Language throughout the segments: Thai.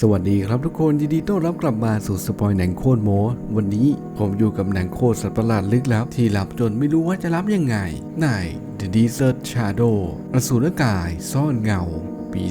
สวัสดีครับทุกคนยินดีต้อนรับกลับมาสู่สปอยหนังโคตรโมวันนี้ผมอยู่กับหนังโคตรสัตว์ประหลาดลึกลับที่ลับจนไม่รู้ว่าจะรับยังไงใน The Desert Shadow อสูรกายซ่อนเงา ปี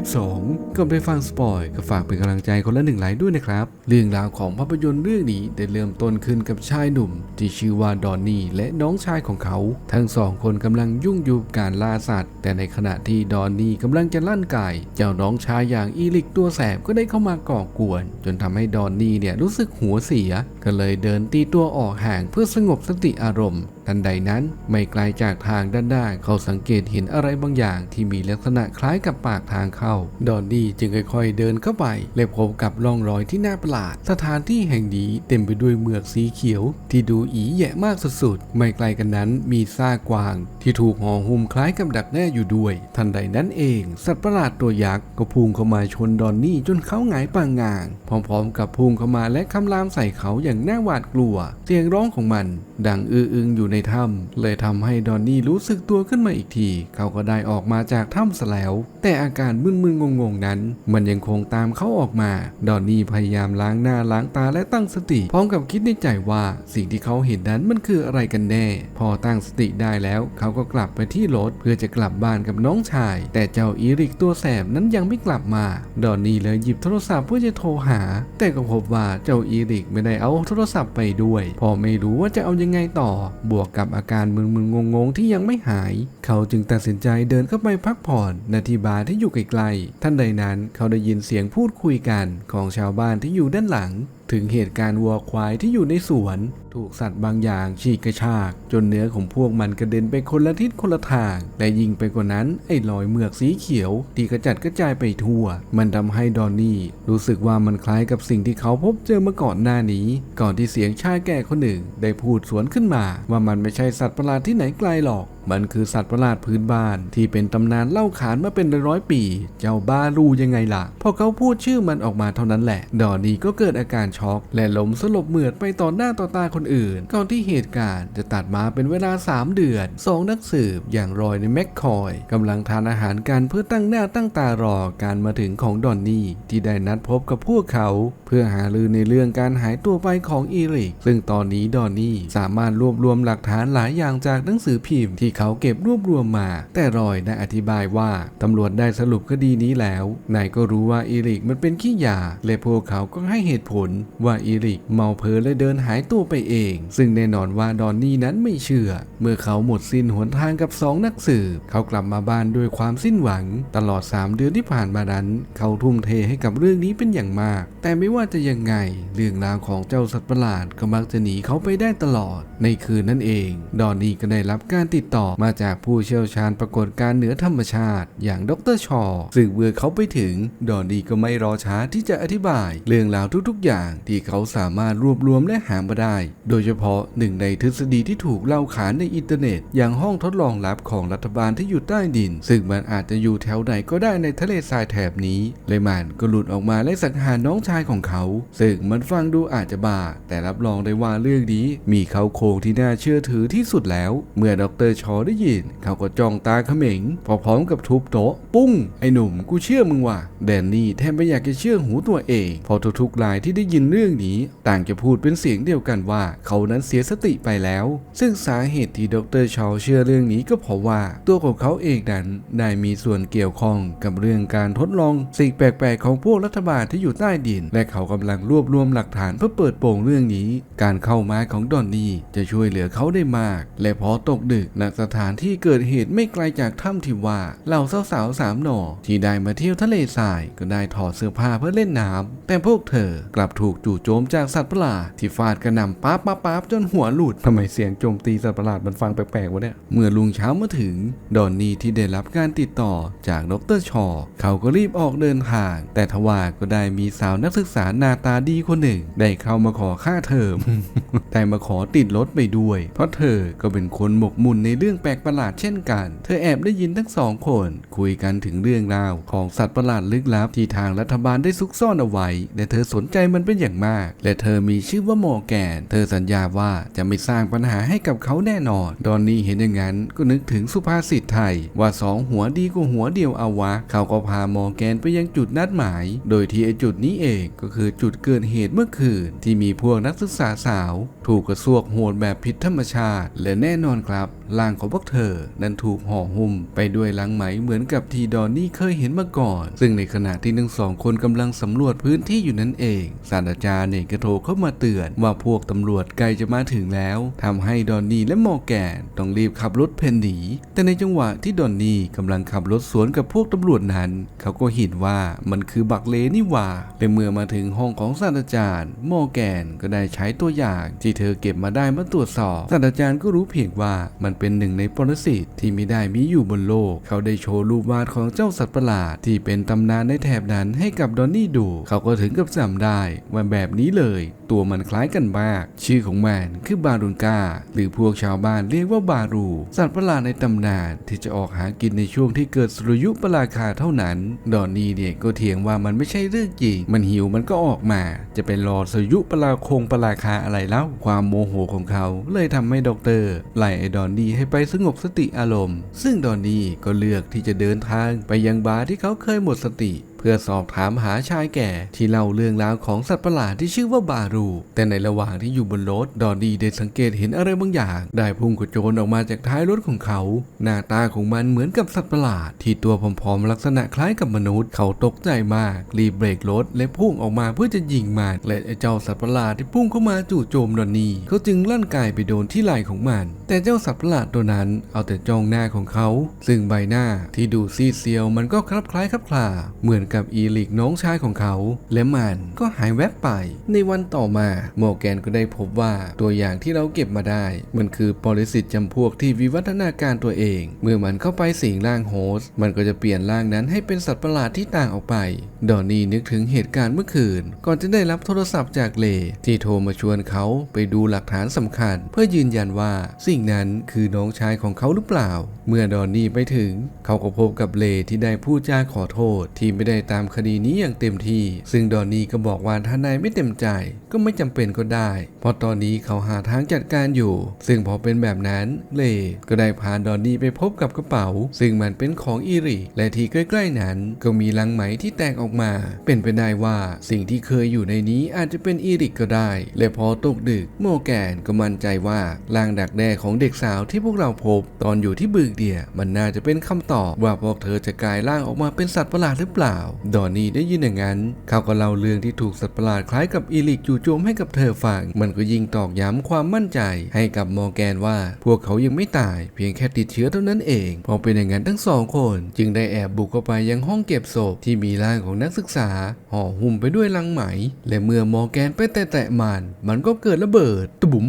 2022 ก่อนไปฟังสปอยก็ฝากเป็นกำลังใจคนละหนึ่งไลค์ด้วยนะครับ เรื่องราวของภาพยนตร์เรื่องนี้ได้เริ่มต้นขึ้นกับชายหนุ่ม ที่ชื่อว่าดอนนี่และน้องชายของเขา ทั้งสองคนกำลังยุ่งอยู่กับการล่าสัตว์ แต่ในขณะที่ดอนนี่กำลังจะลั่นไก่เจ้าน้องชายอย่างอีลิกตัวแสบก็ได้เข้ามาก่อกวน จนทำให้ดอนนี่เนี่ยรู้สึกหัวเสีย ก็เลยเดินตีตัวออกห่างเพื่อสงบสติอารมณ์ ทันใดนั้นไม่ไกลจากทางด้านด้าเขาสังเกตเห็นอะไรบางอย่างที่มีลักษณะคล้ายกับปากทางเข้า ดอนนี่จึงค่อยๆเดินเข้าไปและพบกับร่องรอยที่น่าประหลาด สถานที่แห่งนี้เต็มไปด้วยเมือกสีเขียว ที่ดูอีแยะมากสุดๆ ไม่ไกลกันนั้นมีซากกวาง ที่ถูกห่อหุ้มคล้ายกับดักแน่อยู่ด้วย ทันใดนั้นเอง สัตว์ประหลาดตัวยักษ์ก็พุ่งเข้ามาชนดอนนี่จนเขาหงายปางงาง พร้อมๆ กับพุ่งเข้ามาและคำรามใส่เขาอย่างน่าหวาดกลัว เสียงร้องของมัน ดังอื้ออึงอยู่ในถ้ำเลยทำให้ดอนนี่รู้สึกตัวขึ้นมาอีกที เขาก็ได้ออกมาจากถ้ำซะแล้ว แต่อาการมึนๆงงๆนั้น มันยังคงตามเขาออกมา ดอนนี่พยายามล้างหน้าล้างตาและตั้งสติ พร้อมกับคิดในใจว่าสิ่งที่เขาเห็นนั้นมันคืออะไรกันแน่ พอตั้งสติได้แล้ว เขาก็กลับไปที่รถเพื่อจะกลับบ้านกับน้องชาย แต่เจ้าอีริกตัวแสบนั้นยังไม่กลับมา ดอนนี่เลยหยิบโทรศัพท์เพื่อจะโทรหา แต่ก็พบว่าเจ้าอีริกไม่ได้เอาโทรศัพท์ไปด้วย พอไม่รู้ว่าจะเอายังังไงต่อ บวกกับอาการมึนๆงงๆ ที่ยังไม่หาย เขาจึงตัดสินใจเดินเข้าไปพักผ่อนณที่บาร์ที่อยู่ไกลๆท่านใดนั้นเขาได้ยินเสียงพูดคุยกันของชาวบ้านที่อยู่ด้านหลัง ถึงเหตุการณ์วัวควายที่อยู่ในสวน ถูกสัตว์บางอย่างฉีกกระชาก จนเนื้อของพวกมันกระเด็นไปคนละทิศคนละทาง และยิ่งไปกว่านั้นไอ้รอยเมือกสีเขียว ที่กระจัดกระจายไปทั่ว มันทำให้ดอนนี่รู้สึกว่ามันคล้ายกับสิ่งที่เขาพบเจอมาก่อนหน้านี้ ก่อนที่เสียงชายแก่คนหนึ่ง ได้พูดสวนขึ้นมา ว่ามันไม่ใช่สัตว์ประหลาดที่ไหนไกลหรอกมันคือสัตว์ประหลาดพื้นบ้านที่เป็นตำนานเล่าขานมาเป็นร้อยปี เจ้าบ้ารู้ยังไงล่ะ พอเขาพูดชื่อมันออกมาเท่านั้นแหละ ดอนนี่ก็เกิดอาการช็อกและล้มสลบเหมือดไปต่อหน้าต่อตาคนอื่น ก่อนที่เหตุการณ์จะตัดมาเป็นเวลา 3 เดือนสองนักสืบอย่างรอยในแมคคอยกำลังทานอาหารกันเพื่อตั้งหน้าตั้งตารอการมาถึงของดอนนี่ที่ได้นัดพบกับพวกเขา เพื่อหาลือในเรื่องการหายตัวไปของอีริก ซึ่งตอนนี้ดอนนี่สามารถรวบรวมหลักฐานหลายอย่างจากหนังสือพิมพ์ที่เขาเก็บรวบรวมมา แต่รอยได้อธิบายว่าตำรวจได้สรุปคดีนี้แล้วนายก็รู้ว่าอีริกมันเป็นขี้ยาและพวกเขาก็ให้เหตุผลว่าอีริกเมาเพลและเดินหายตัวไปเอง ซึ่งแน่นอนว่าดอนนี่นั้นไม่เชื่อ เมื่อเขาหมดสิ้นหนทางกับสองนักสืบเขากลับมาบ้านด้วยความสิ้นหวัง ตลอด 3 เดือนที่ผ่านมานั้น เขาทุ่มเทให้กับเรื่องนี้เป็นอย่างมาก แต่ไม่ว่าจะยังไง เรื่องราวของเจ้าสัตว์ประหลาดก็มักจะหนีเขาไปได้ตลอด ในคืนนั้นเอง ดอนนี่ก็ได้รับการติดต่อมาจากผู้เชี่ยวชาญปรากฏการณ์เหนือธรรมชาติ อย่างดรชอซึ่งเมื่อเขาไปถึง ดอนนี่ก็ไม่รอช้าที่จะอธิบาย เรื่องราวทุกๆอย่างที่เขาสามารถรวบรวมและหามาได้ โดยเฉพาะหนึ่งในทฤษฎีที่ถูกเล่าขานในอินเทอร์เน็ต อย่างห้องทดลองลับของรัฐบาลที่อยู่ใต้ดิน ซึ่งมันอาจจะอยู่แถวไหนก็ได้ในทะเลทรายแถบนี้เลยมันก็หลุดออกมาและสังหารน้องชายของเขา ซึ่งมันฟังดูอาจจะบ้า แต่รับรองได้ว่าเรื่องนี้มีเขาโครงที่น่าเชื่อถือที่สุดแล้ว เมื่อดรชอได้ยิน เขาก็จ้องตาเขม็งพร้อมกับทุบโต๊ะปุ้งไอ้หนุ่มกูเชื่อมึงว่ะแดนนี่แทบไม่อยากจะเชื่อหูตัวเอง พอทุกๆรายที่ได้ยินเรื่องนี้ต่างจะพูดเป็นเสียงเดียวกันว่า เขานั้นเสียสติไปแล้ว ซึ่งสาเหตุที่ดรชอเชื่อเรื่องนี้ก็เพราะว่า ตัวของเขาเองนั้นได้มีส่วนเกี่ยวข้องกับเรื่องการทดลองสิ่งแปลกๆของพวกรัฐบาลที่อยู่ใต้ดิน และเขากำลังรวบรวมหลักฐานเพื่อเปิดโปงเรื่องนี้ การเข้ามาของดอนนี่จะช่วยเหลือเขาได้มาก และพอตกดึกณสถานที่เกิดเหตุไม่ไกลจากถ้ำที่ว่าเหล่าสาวๆสามหน่อที่ได้มาเที่ยวทะเลทรายก็ได้ถอดเสื้อผ้าเพื่อเล่นน้ำแต่พวกเธอกลับถูกจู่โจมจากสัตว์ประหลาดที่ฟาดกระหน่ำป๊าบป๊าบป๊าบจนหัวหลุดทำไมเสียงโจมตีสัตว์ประหลาดมันฟังแปลกๆวะเนี่ย เมื่อลุงเช้ามาถึง ดอนนี่ที่ได้รับการติดต่อจากดรชอ เขาก็รีบออกเดินทาง แต่ทว่าก็ได้มีสาวนักศึกษาหน้าตาดีคนหนึ่ง ได้เข้ามาขอค่าเทอม แต่มาขอติดรถไปด้วย เพราะเธอก็เป็นคนหมกมุ่นในเรื่องรื่องแปลกประหลาดเช่นกัน เธอแอบได้ยินทั้งสองคน คุยกันถึงเรื่องราวของสัตว์ประหลาดลึกลับที่ทางรัฐบาลได้ซุกซ่อนเอาไว้ และเธอสนใจมันเป็นอย่างมาก และเธอมีชื่อว่าโมแกน เธอสัญญาว่าจะไม่สร้างปัญหาให้กับเขาแน่นอน ดอนนี่เห็นอย่างนั้นก็นึกถึงสุภาษิตไทย ว่าสองหัวดีกว่าหัวเดียวเอาวะ เขาก็พาโมแกนไปยังจุดนัดหมาย โดยที่ไอจุดนี้เองก็คือจุดเกิดเหตุเมื่อคืนที่มีพวกนักศึกษาสาว ถูกกระซวกโหดแบบผิดธรรมชาติ และแน่นอนครับร่างของพวกเธอนั้นถูกห่อหุ้มไปด้วยลังไหมเหมือนกับที่ดอนนี่เคยเห็นมาก่อน ซึ่งในขณะที่ทั้งสองคนกำลังสำรวจพื้นที่อยู่นั่นเองศาสตราจารย์เนี่ยก็โทรเข้ามาเตือนว่าพวกตำรวจใกล้จะมาถึงแล้วทำให้ดอนนี่และมอแกนต้องรีบขับรถเพนหนีแต่ในจังหวะที่ดอนนี่กำลังขับรถสวนกับพวกตำรวจนั้น เขาก็เห็นว่ามันคือบักเลนี่ว่าและเมื่อมาถึงห้องของศาสตราจารย์มอแกนก็ได้ใช้ตัวอย่างที่เธอเก็บมาได้มาตรวจสอบศาสตราจารย์ก็รู้เพียงว่ามันเป็นหนึ่งในปรสิตที่ไม่ได้มีอยู่บนโลก เขาได้โชว์รูปวาดของเจ้าสัตว์ประหลาดที่เป็นตำนานในแถบนั้นให้กับดอนนี่ดู เขาก็ถึงกับจำได้ว่าแบบนี้เลย ตัวมันคล้ายกันมาก ชื่อของมันคือบารุนกา หรือพวกชาวบ้านเรียกว่าบารู สัตว์ประหลาดในตำนานที่จะออกหากินในช่วงที่เกิดสุริยุปราคาเท่านั้น ดอนนี่เนี่ยก็เถียงว่ามันไม่ใช่เรื่องจริง มันหิวมันก็ออกมา จะเป็นรอสุริยุปราคงปราคาอะไรแล้ว ความโมโหของเขาเลยทำให้ด็อกเตอร์ไล่ไอ้ดอนนี่ให้ไปสงบสติอารมณ์ ซึ่งดอนนี่ก็เลือกที่จะเดินทางไปยังบาร์ที่เขาเคยหมดสติเพื่อสอบถามหาชายแก่ที่เล่าเรื่องราวของสัตว์ประหลาดที่ชื่อว่าบารู แต่ในระหว่างที่อยู่บนรถ ดอนดีได้สังเกตเห็นอะไรบางอย่าง ได้พุ่งกระโจนออกมาจากท้ายรถของเขา หน้าตาของมันเหมือนกับสัตว์ประหลาด ที่ตัวผอมๆลักษณะคล้ายกับมนุษย์ เขาตกใจมาก รีบเบรกรถและพุ่งออกมาเพื่อจะยิงมันและไอ้เจ้าสัตว์ประหลาดที่พุ่งเข้ามาจู่โจมดอนนี่เขาจึงลั่นกายไปโดนที่ไหล่ของมัน แต่เจ้าสัตว์ประหลาดตัวนั้น เอาแต่จ้องหน้าของเขา ซึ่งใบหน้าที่ดูซีดเซียวมันก็คลับคล้ายคลับคลาเหมือนกับอีลิกน้องชายของเขา และมันก็หายแวบไป ในวันต่อมาโมแกนก็ได้พบว่าตัวอย่างที่เราเก็บมาได้ มันคือปรสิตจำพวกที่วิวัฒนาการตัวเอง เมื่อมันเข้าไปสิงร่างโฮสต์มันก็จะเปลี่ยนร่างนั้นให้เป็นสัตว์ประหลาดที่ต่างออกไป ดอนนี่นึกถึงเหตุการณ์เมื่อคืน ก่อนจะได้รับโทรศัพท์จากเลที่โทรมาชวนเขาไปดูหลักฐานสำคัญ เพื่อยืนยันว่าสิ่งนั้นคือน้องชายของเขาหรือเปล่า เมื่อดอนนี่ไปถึง เขาก็พบกับเลที่ได้พูดจาขอโทษที่ไม่ได้ตามคดีนี้อย่างเต็มที่ ซึ่งดอนนี่ก็บอกว่าถ้านายไม่เต็มใจก็ไม่จำเป็นก็ได้ เพราะตอนนี้เขาหาทางจัดการอยู่ ซึ่งพอเป็นแบบนั้นเลก็ได้พาดอนนี่ไปพบกับกระเป๋า ซึ่งมันเป็นของอีริและที่ใกล้ๆนั้น ก็มีลังไหมที่แตกออกมา เป็นไปได้ว่าสิ่งที่เคยอยู่ในนี้อาจจะเป็นอีริกก็ได้ และพอตกดึกโมแกนก็มั่นใจว่าลางดักแด้ของเด็กสาวที่พวกเราพบ ตอนอยู่ที่บึกเดียมันน่าจะเป็นคำตอบว่าพวกเธอจะกลายร่างออกมาเป็นสัตว์ประหลาดหรือเปล่าดอนนี่ได้ยินอย่างนั้น เขาก็เล่าเรื่องที่ถูกสัตว์ประหลาดคล้ายกับอีลิกจู่โจมให้กับเธอฟัง มันก็ยิ่งตอกย้ำความมั่นใจ ให้กับมอร์แกนว่า พวกเขายังไม่ตาย เพียงแค่ติดเชื้อเท่านั้นเอง พอเป็นอย่างนั้นทั้งสองคน จึงได้แอบบุกเข้าไปยังห้องเก็บศพที่มีร่างของนักศึกษาห่อหุ้มไปด้วยลังไหม และเมื่อมอร์แกนไปแตะๆมัน มันก็เกิดระเบิดตุบุ๋ม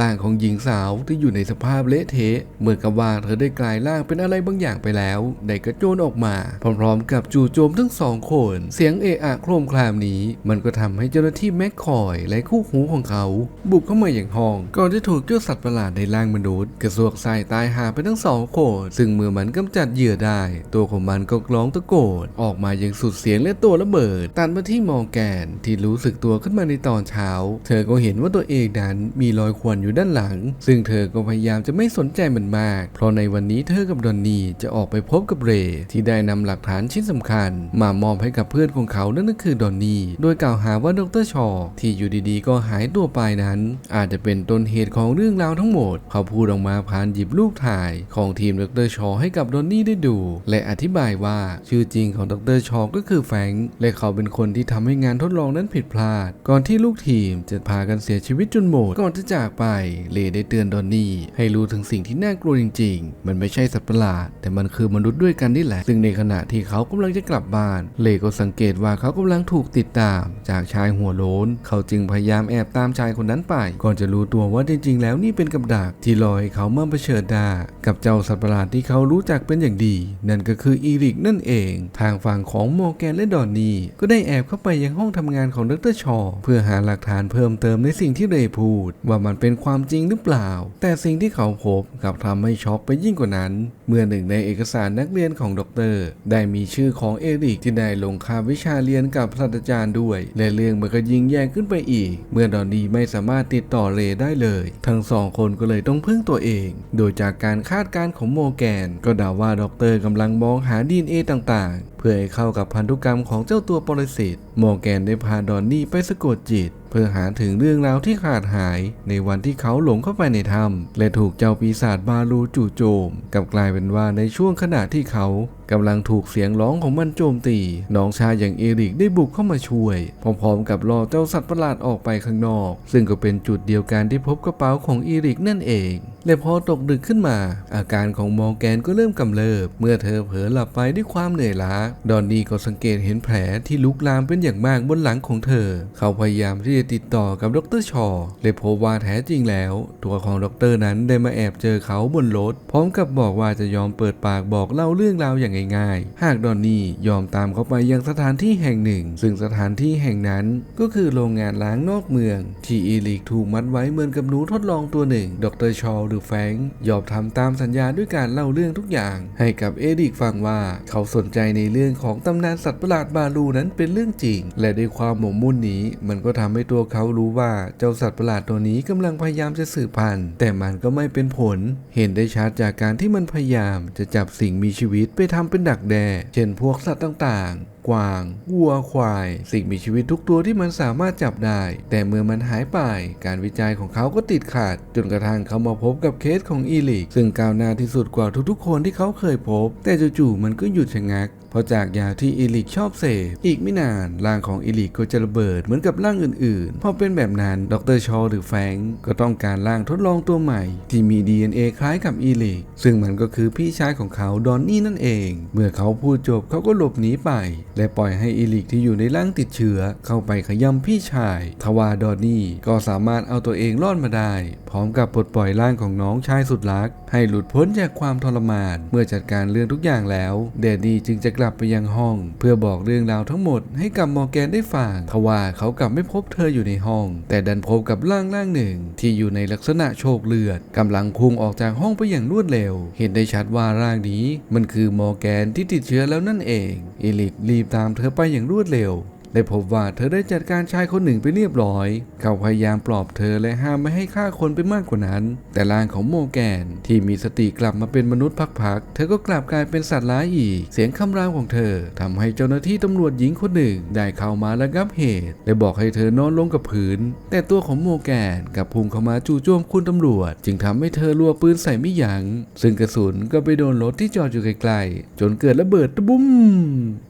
ร่างของหญิงสาวที่อยู่ในสภาพเละเทะเหมือนกับว่าเธอได้กลายร่างเป็นอะไรบางอย่างไปแล้วได้กระโจนออกมา พร้อมๆ กับจู่โจมทั้งสองคน เสียงเอะอะโครมครามนี้ มันก็ทำให้เจ้าหน้าที่แม็กคอยและคู่หูของเขา บุกเข้ามาอย่างห้อง ก่อนจะถูกเจ้าสัตว์ประหลาดในร่างมนุษย์กระซวกใส่ตายหาไปทั้งสองคนซึ่งเมื่อมันกำจัดเหยื่อได้ ตัวของมันก็ร้องตะโกนออกมาอย่างสุดเสียงและตัวระเบิดตัดมาที่มอร์แกนที่รู้สึกตัวขึ้นมาในตอนเช้า เธอก็เห็นว่าตัวเองนั้นมีรอยข่วนอยู่ด้านหลัง ซึ่งเธอก็พยายามจะไม่สนใจมันมาก เพราะในวันนี้เธอกับดอนนี่จะออกไปพบกับเรที่ได้นำหลักฐานชิ้นสำคัญ มามอบให้กับเพื่อนของเขานั่นก็คือดอนนี่โดยกล่าวหาว่าดรชอที่อยู่ดีๆ ก็หายตัวไปนั้น อาจจะเป็นต้นเหตุของเรื่องราวทั้งหมด เขาพูดออกมาผ่านหยิบรูปถ่ายของทีมดรชอให้กับดอนนี่ได้ดู และอธิบายว่าชื่อจริงของดรชอก็คือแฟงและเขาเป็นคนที่ทำให้งานทดลองนั้นผิดพลาด ก่อนที่ลูกทีมจะพากันเสียชีวิตจนหมดก่อนจะจากไป เลได้เตือนดอนนี่ให้รู้ถึงสิ่งที่น่ากลัวจริง ๆ มันไม่ใช่สัตว์ประหลาด แต่มันคือมนุษย์ด้วยกันนี่แหละ ซึ่งในขณะที่เขากำลังจะกลับบ้าน เลก็สังเกตว่าเขากำลังถูกติดตาม จากชายหัวโล้น เขาจึงพยายามแอบตามชายคนนั้นไป ก่อนจะรู้ตัวว่าจริง ๆ แล้วนี่เป็นกับดักที่ลอยเขามาเผชิญหน้ากับเจ้าสัตว์ประหลาดที่เขารู้จักเป็นอย่างดี นั่นก็คืออีริกนั่นเอง ทางฝั่งของโมแกนและดอนนี่ก็ได้แอบเข้าไปยังห้องทำงานของดรชอ เพื่อหาหลักฐานเพิ่มเติมในสิ่งที่เรย์พูด ว่ามันเป็น็นความจริงหรือเปล่า แต่สิ่งที่เขาพบกลับทำให้ช็อกไปยิ่งกว่านั้น เมื่อหนึ่งในเอกสารนักเรียนของด็อกเตอร์ได้มีชื่อของเอริกที่ได้ลงคาวิชาเรียนกับศาสตราจารย์ด้วย และเรื่องมันก็ยิ่งแย่ขึ้นไปอีก เมื่อดอนนีไม่สามารถติดต่อเรได้เลย ทั้งสองคนก็เลยต้องพึ่งตัวเอง โดยจากการคาดการณ์ของโมแกน ก็เดาว่าด็อกเตอร์กำลังมองหาดีเอต่างๆ เพื่อให้เข้ากับพันธุกรรมของเจ้าตัวปรสิตโมแกนได้พาดอนนี่ไปสะกดจิต เพื่อหาถึงเรื่องราวที่ขาดหาย ในวันที่เขาหลงเข้าไปในถ้ำและถูกเจ้าปีศาจบาลูจู่โจมกลับกลายเป็นว่าในช่วงขณะที่เขา กำลังถูกเสียงร้องของมันโจมตี น้องชายอย่างเอริกได้บุกเข้ามาช่วย พร้อมๆกับล่อเจ้าสัตว์ประหลาดออกไปข้างนอก ซึ่งก็เป็นจุดเดียวกันที่พบกระเป๋าของเอริกนั่นเอง และพอตกดึกขึ้นมา อาการของมอร์แกนก็เริ่มกำเริบ เมื่อเธอเผลอหลับไปด้วยความเหนื่อยล้า ดอนนี่ก็สังเกตเห็นแผลที่ลุกลามเป็นอย่างมากบนหลังของเธอ เขาพยายามที่จะติดต่อกับดรชอและพบว่าแท้จริงแล้ว ตัวของดรนั้นได้มาแอบเจอเขาบนรถพร้อมกับบอกว่าจะยอมเปิดปากบอกเล่าเรื่องราวอย่างง่ายๆ หากดอนนี่ยอมตามเขาไปยังสถานที่แห่งหนึ่ง ซึ่งสถานที่แห่งนั้นก็คือโรงงานล้างนอกเมือง ที่อีลิกถูกมัดไว้เหมือนกับหนูทดลองตัวหนึ่ง ดรชอหรือแฟงยอมทำตามสัญญาด้วยการเล่าเรื่องทุกอย่าง ให้กับเอริกฟังว่าเขาสนใจในเรื่องของตำนานสัตว์ประหลาดบาลูนั้นเป็นเรื่องจริง และด้วยความหมกมุ่นนี้มันก็ทำให้ตัวเขารู้ว่าเจ้าสัตว์ประหลาดตัวนี้กำลังพยายามจะสืบพันธุ์ แต่มันก็ไม่เป็นผล เห็นได้ชัดจากการที่มันพยายามจะจับสิ่งมีชีวิตไปทำเป็นดักแด้เช่นพวกสัตว์ต่างๆ กวาง วัว ควาย สิ่งมีชีวิตทุกตัวที่มันสามารถจับได้ แต่เมื่อมันหายไป การวิจัยของเขาก็ติดขัดจนกระทั่งเขามาพบกับเคสของอีลิก ซึ่งก้าวหน้าที่สุดกว่าทุกๆ คนที่เขาเคยพบ แต่จู่ๆมันก็หยุดชะงัก เพราะจากยาที่อีลิกชอบเสพอีกไม่นานร่างของอีลิกก็จะระเบิดเหมือนกับร่างอื่นๆ พอเป็นแบบนั้นดรชอหรือแฟงก็ต้องการร่างทดลองตัวใหม่ ที่มี DNA คล้ายกับอีลิกซึ่งมันก็คือพี่ชายของเขาดอนนี่นั่นเอง เมื่อเขาพูดจบเขาก็หลบหนีไป และปล่อยให้อีลิกที่อยู่ในร่างติดเชื้อเข้าไปขย้ำพี่ชายทว่าดอนนี่ก็สามารถเอาตัวเองรอดมาได้ พร้อมกับปลดปล่อยร่างของน้องชายสุดรัก ให้หลุดพ้นจากความทรมาน เมื่อจัดการเรื่องทุกอย่างแล้ว แดดดี้จึงจะกลับไปยังห้อง เพื่อบอกเรื่องราวทั้งหมดให้กับมอร์แกนได้ฟังทว่าเขากลับไม่พบเธออยู่ในห้อง แต่ดันพบกับร่างร่างหนึ่ง ที่อยู่ในลักษณะโชกเลือดกำลังพุ่งออกจากห้องไปอย่างรวดเร็ว เห็นได้ชัดว่าร่างนี้ มันคือมอร์แกนที่ติดเชื้อแล้วนั่นเอง เอลิกรีบตามเธอไปอย่างรวดเร็ว ได้พบว่าเธอได้จัดการชายคนหนึ่งไปเรียบร้อย เขาพยายามปลอบเธอและห้ามไม่ให้ฆ่าคนไปมากกว่านั้น แต่ร่างของโมแกนที่มีสติกลับมาเป็นมนุษย์พักๆ เธอก็กลับกลายเป็นสัตว์ร้ายอีก เสียงคำรามของเธอทำให้เจ้าหน้าที่ตำรวจหญิงคนหนึ่งได้เข้ามาระงับเหตุและบอกให้เธอนอนลงกับพื้น แต่ตัวของโมแกนกลับพุ่งเข้ามาจู่โจมคุณตำรวจ จึงทำให้เธอรัวปืนใส่ไม่ยัง้งซึ่งกระสุนก็ไปโดนรถที่จอดอยู่ไกลๆจนเกิดระเบิดตะบุ้ม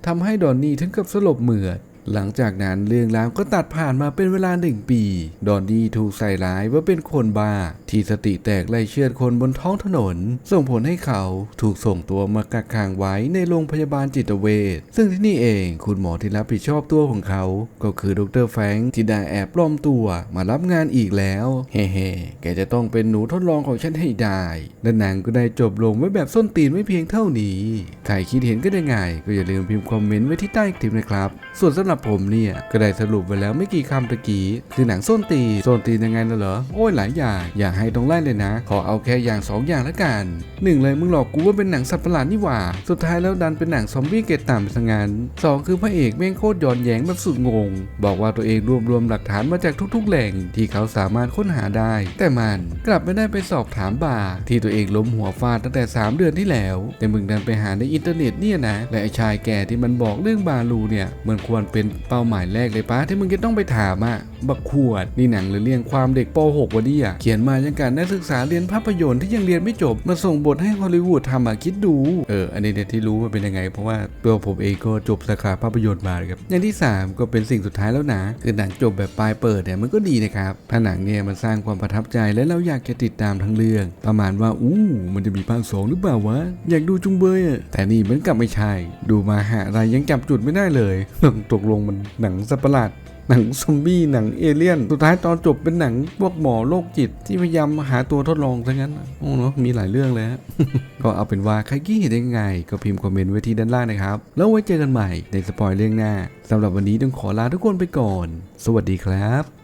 ทำให้ดอนนี่ถึงกับสลบเหมือด หลังจากนั้นเรื่องราวก็ตัดผ่านมาเป็นเวลาหนึ่งปี ดอนนี่ถูกใส่ร้ายว่าเป็นคนบ้า ที่สติแตกไล่เชือดคนบนท้องถนน ส่งผลให้เขาถูกส่งตัวมากักขังไว้ในโรงพยาบาลจิตเวชซึ่งที่นี่เองคุณหมอที่รับผิดชอบตัวของเขา ก็คือดรแฟรงที่ได้แอบปลอมตัวมารับงานอีกแล้ว เฮ้ๆแกจะต้องเป็นหนูทดลองของฉันให้ได้และหนังก็ได้จบลงไว้แบบส้นตีนไม่เพียงเท่านี้ใครคิดเห็นก็ได้ไงก็อย่าลืมพิมพ์คอมเมนต์ไว้ที่ใต้คลิปนะครับส่วนสำหรับผมเนี่ยก็ได้สรุปไปแล้วไม่กี่คำตะกี้คือหนังส้นตีส้นตียังไงน่ะเหรอโอ้ยหลายอย่างอยากให้ต้องไล่เลยนะ ขอเอาแค่อย่างสองอย่างละกันหนึ่งเลยมึงหลอกกูว่าเป็นหนังสัตว์ประหลาดนี่หว่า สุดท้ายแล้วดันเป็นหนังซอมบี้เกรดต่ำซะงั้นสองคือพระเอกแม่งโคตรย้อนแย้งแบบสุดงง บอกว่าตัวเองรวบรวมหลักฐานมาจากทุกๆ แหล่งที่เขาสามารถค้นหาได้ แต่มันกลับไม่ได้ไปสอบถามบาที่ตัวเองล้มหัวฟาดตั้งแต่ 3 เดือนที่แล้ว แต่มึงดันไปหาในอินเทอร์เน็ตเนี่ยนะและไอ้ชายแก่ที่มันบอกเรื่องบาลูเนี่ยมันควรเป็นเป้าหมายแรกเลยป้าที่มึงจะต้องไปถามอะ บักขวดนี่หนังหรือเรื่องความเด็กป .6 วะเนี่ยเขียนมายังการนักศึกษาเรียนภาพยนตร์ที่ยังเรียนไม่จบ มาส่งบทให้ฮอลลีวูดทำอะคิดดู เออ อันนี้เนี่ยที่รู้มันเป็นยังไง เพราะว่าตัวผมเองก็จบสาขาภาพยนตร์มาครับอย่างที่ 3 ก็เป็นสิ่งสุดท้ายแล้วนะคือหนังจบแบบปลายเปิดเนี่ยมันก็ดีนะครับถ้าหนังเนี่ยมันสร้างความประทับใจและเราอยากจะติดตามทั้งเรื่อง ประมาณว่าอู้มันจะมีภาคสองหรือเปล่าวะอยากดูจุงเบยอะแต่นี่มันกลับไม่ใช่ ดูมาหาอะไรยังจับจุดไม่ได้เลยตกลงมันหนังสัประหลาด หนังซอมบี้หนังเอเลี่ยน สุดท้ายตอนจบเป็นหนังพวกหมอโรคจิต ที่พยายามหาตัวทดลองซะงั้นโอ้เนะมีหลายเรื่องเลยฮะก็เอาเป็นว่าใครคิดเห็นยังไง ก็พิมพ์คอมเมนต์ไว้ที่ด้านล่างนะครับ แล้วไว้เจอกันใหม่ในสปอยเรื่องหน้าสำหรับวันนี้ต้องขอลาทุกคนไปก่อน สวัสดีครับ